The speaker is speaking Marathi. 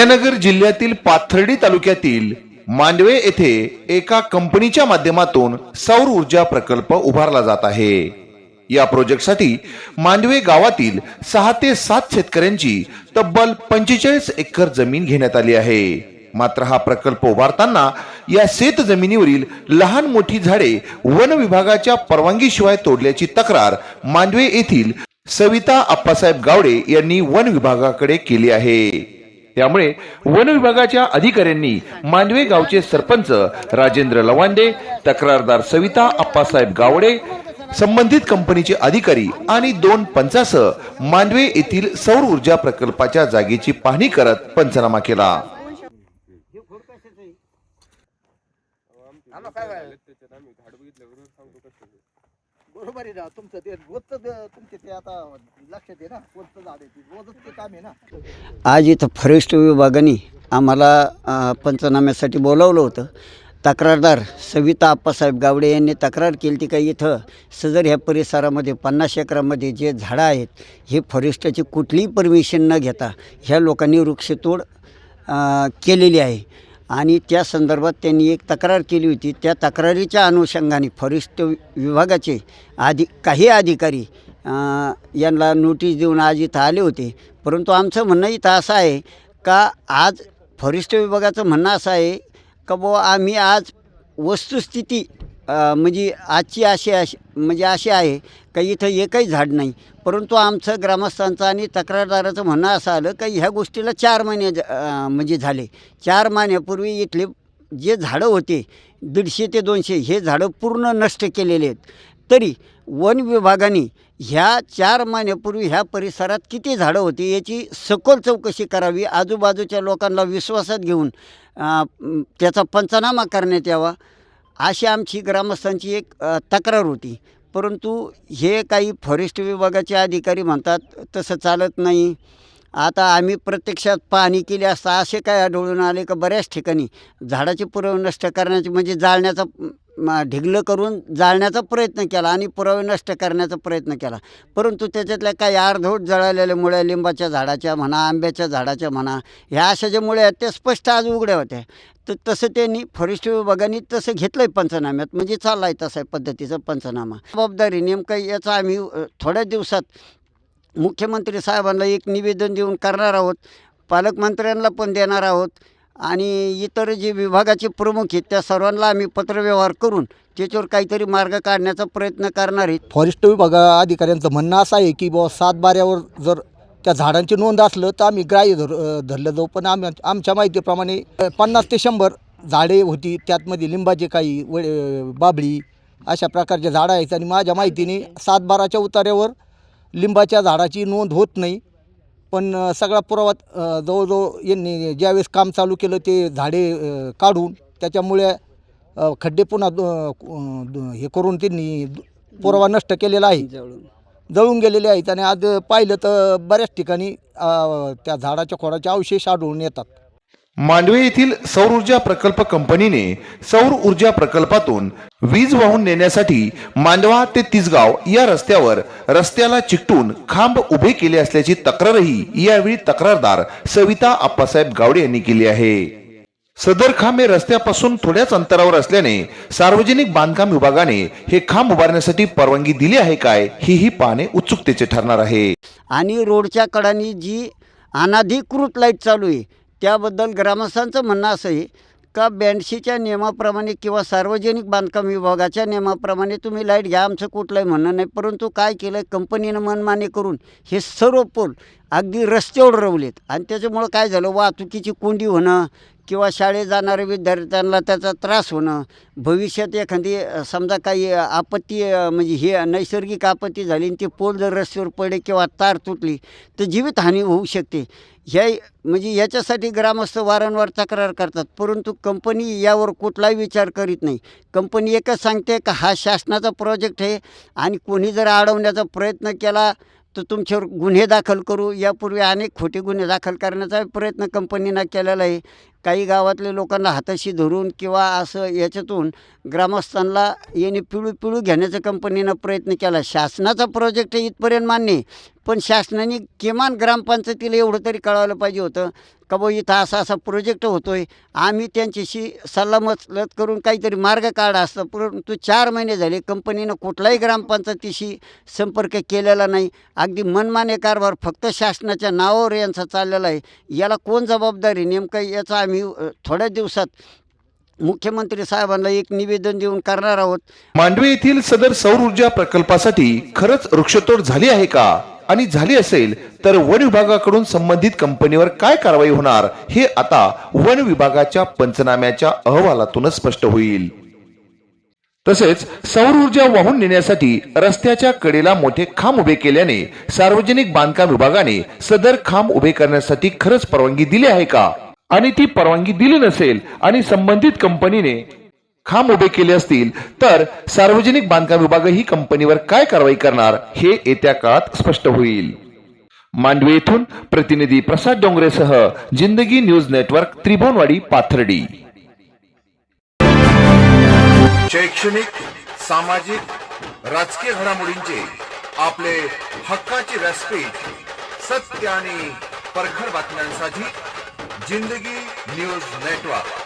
अहिल्यानगर जिल्ह्यातील पाथर्डी तालुक्यातील मांडवे येथे एका कंपनीच्या माध्यमातून सौर ऊर्जा प्रकल्प उभारला जात आहे. या प्रोजेक्टसाठी मांडवे गावातील सहा ते सात शेतकऱ्यांची तब्बल पंचेचाळीस एकर जमीन घेण्यात आली आहे. मात्र हा प्रकल्प उभारताना या शेत जमिनीवरील लहान मोठी झाडे वन विभागाच्या परवानगीशिवाय तोडल्याची तक्रार मांडवे येथील सविता आप्पासाहेब गावडे यांनी वन विभागाकडे केली आहे. त्यामुळे वन विभागाच्या अधिकाऱ्यांनी मांडवे गावचे सरपंच राजेंद्र लवांडे तक्रारदार सविता आप्पासाहेब गावडे संबंधित कंपनीचे अधिकारी आणि दोन पंचासह मांडवे येथील सौर ऊर्जा प्रकल्पाच्या जागेची पाहणी करत पंचनामा केला. बरोबर आहे ना तुमचं ते रोजचं तुमचे ते आता लक्षात आहे ना कोणतं झाड आहे ते रोजच ते काम आहे ना. आज इथं फॉरेस्ट विभागाने आम्हाला पंचनाम्यासाठी बोलावलं होतं. तक्रारदार सविता आप्पासाहेब गावडे यांनी तक्रार केली ती का इथं सदर ह्या परिसरामध्ये पन्नास एकरामध्ये जे झाडं आहेत हे फॉरेस्टची कुठलीही परमिशन न घेता ह्या लोकांनी वृक्षतोड केलेली आहे. आणि त्या संदर्भात त्यांनी एक तक्रार केली होती. त्या तक्रारीच्या अनुषंगाने फॉरेस्ट विभागाचे आधी काही अधिकारी यांना नोटीस देऊन आज इथं आले होते. परंतु आमचं म्हणणं इथं असं आहे का आज फॉरेस्ट विभागाचं म्हणणं असं आहे का बुवा आम्ही आज वस्तुस्थिती म्हणजे आजची अशी अशी म्हणजे अशी आहे का इथं एकही झाड नाही. परंतु आमचं ग्रामस्थांचं आणि तक्रारदाराचं म्हणणं असं आलं का ह्या गोष्टीला चार महिने म्हणजे झाले. चार महिन्यापूर्वी इथले जे झाडं होते दीडशे ते दोनशे हे झाडं पूर्ण नष्ट केलेले आहेत. तरी वन विभागाने ह्या चार महिन्यापूर्वी ह्या परिसरात किती झाडं होती याची सखोल चौकशी करावी आजूबाजूच्या लोकांना विश्वासात घेऊन त्याचा पंचनामा करण्यात यावा. अशी आमची ग्रामस्थांची एक तक्रार होती. परंतु हे काही फॉरेस्ट विभागाचे अधिकारी म्हणतात तसं चालत नाही. आता आम्ही प्रत्यक्षात पाहणी केली असता असे काय आढळून आले का बऱ्याच ठिकाणी झाडाचे पुरव नष्ट करण्याची म्हणजे जाळण्याचा मा ढिगलं करून जाळण्याचा प्रयत्न केला आणि पुरावे नष्ट करण्याचा प्रयत्न केला. परंतु त्याच्यातल्या काही अर्धवट जळालेल्या मुळ्या लिंबाच्या झाडाच्या म्हणा आंब्याच्या झाडाच्या म्हणा ह्या अशा ज्या मुळ्या आहेत त्या स्पष्ट आज उघड्या होत्या. तर तसं त्यांनी फॉरेस्ट विभागाने तसं घेतलं आहे पंचनाम्यात म्हणजे चालला आहे तसा पद्धतीचा पंचनामा. जबाबदारी नेमकं याचा आम्ही थोड्या दिवसात मुख्यमंत्री साहेबांना एक निवेदन देऊन करणार आहोत. पालकमंत्र्यांना पण देणार आहोत. आणि इतर जे विभागाचे प्रमुख आहेत त्या सर्वांना आम्ही पत्रव्यवहार करून त्याच्यावर काहीतरी मार्ग काढण्याचा प्रयत्न करणार आहे फॉरेस्ट विभागा अधिकाऱ्यांचं म्हणणं असं आहे की बुवा सातबाऱ्यावर जर त्या झाडांची नोंद असलं तर आम्ही ग्राह्य धर धरलं जाऊ. पण आम्ही आमच्या माहितीप्रमाणे पन्नास ते शंभर झाडे होती त्यातमध्ये लिंबाचे काही व बाबळी अशा प्रकारचे झाडं आहेत. आणि माझ्या माहितीने सातबाराच्या उतार्यावर लिंबाच्या झाडाची नोंद होत नाही. पण सगळा पुरावा जवळजवळ यांनी ज्यावेळेस काम चालू केलं ते झाडे काढून त्याच्यामुळे खड्डे पुन्हा हे करून त्यांनी पुरावा नष्ट केलेला आहे. जळून. गेलेले आहेत आणि आज पाहिलं तर बऱ्याच ठिकाणी त्या झाडाच्या खोडाचे अवशेष आढळून येतात. मांडवे येथील सौर ऊर्जा प्रकल्प कंपनीने सौर ऊर्जा प्रकल्पातून वीज वाहून नेण्यासाठी मांडवा ते तिसगाव या रस्त्यावर रस्त्याला चिकटून खांब उभे केले असल्याची तक्रारही यावेळी तक्रारदार सविता आप्पासाहेब गावडे यांनी केली आहे. सदर खांब हे रस्त्यापासून थोड्याच अंतरावर असल्याने सार्वजनिक बांधकाम विभागाने हे खांब उभारण्यासाठी परवानगी दिली आहे काय हेही पाहणे उत्सुकतेचे ठरणार आहे. आणि रोडच्या कडानी जी अनाधिकृत लाइट चालू आहे त्याबद्दल ग्रामस्थांचं म्हणणं असं आहे का ब्याऐंशीच्या नियमाप्रमाणे किंवा सार्वजनिक बांधकाम विभागाच्या नियमाप्रमाणे तुम्ही लाइट घ्या आमचं कुठलंही म्हणणं नाही. परंतु काय केलं आहे कंपनीनं मनमानी करून हे सर्व पोल अगदी रस्त्यावर रवलेत. आणि त्याच्यामुळं काय झालं? वाहतुकीची कोंडी होणं किंवा शाळेत जाणाऱ्या विद्यार्थ्यांना त्याचा त्रास होणं भविष्यात एखादी समजा काही आपत्ती म्हणजे हे नैसर्गिक आपत्ती झाली आणि ती पोल जर रस्त्यावर पडले किंवा तार तुटली तर जीवितहानी होऊ शकते. ह्या म्हणजे याच्यासाठी ग्रामस्थ वारंवार तक्रार करतात परंतु कंपनी यावर कुठलाही विचार करीत नाही. कंपनी एकच सांगते का हा शासनाचा प्रोजेक्ट आहे आणि कोणी जर अडवण्याचा प्रयत्न केला तर तुमच्यावर गुन्हे दाखल करू. यापूर्वी अनेक खोटे गुन्हे दाखल करण्याचा प्रयत्न कंपनीनं केलेला आहे. काही गावातल्या लोकांना हाताशी धरून किंवा असं याच्यातून ग्रामस्थांना याने पिळू पिळू घेण्याचा कंपनीनं प्रयत्न केला. शासनाचा प्रोजेक्ट इथपर्यंत मान्य आहे. पण शासनाने किमान ग्रामपंचायतीला एवढं तरी कळवलं पाहिजे होतं. का बुवा इथं असा असा प्रोजेक्ट होतो आहे आम्ही त्यांच्याशी सल्लामसलत करून काहीतरी मार्ग काढा असतं परंतु चार महिने झाले कंपनीनं कुठलाही ग्रामपंचायतीशी संपर्क केलेला नाही. अगदी मनमाने कारभार फक्त शासनाच्या नावावर यांचा चाललेला आहे. याला कोण जबाबदारी? नेमकं याचा आम्ही थोड्या दिवसात मुख्यमंत्री साहेबांना एक निवेदन देऊन करणार आहोत. मांडवी येथील सदर सौर ऊर्जा प्रकल्पासाठी खरंच वृक्षतोड झाली आहे का? आणि झाली असेल तर वन विभागाकडून संबंधित कंपनीवर काय कारवाई होणार हे आता वन विभागाच्या पंचनाम्याच्या अहवालातूनच स्पष्ट होईल. तसेच सौर ऊर्जा वाहून नेण्यासाठी रस्त्याच्या कडेला मोठे खांब उभे केल्याने सार्वजनिक बांधकाम विभागाने सदर खांब उभे करण्यासाठी खरंच परवानगी दिली आहे का? आणि ती परवानगी दिली नसेल आणि संबंधित कंपनीने खांब उभे केले असतील तर सार्वजनिक बांधकाम विभाग ही कंपनीवर काय कारवाई करणार हे येत्या काळात स्पष्ट होईल. मांडवी येथून प्रतिनिधी प्रसाद डोंगरेसह जिंदगी न्यूज नेटवर्क त्रिभुवनवाडी पाथर्डी. शैक्षणिक सामाजिक राजकीय घडामोडींचे आपले हक्काचे व्यासपीठ सत्य आणि परखड बातम्यांसाठी जिंदगी न्यूज नेटवर्क.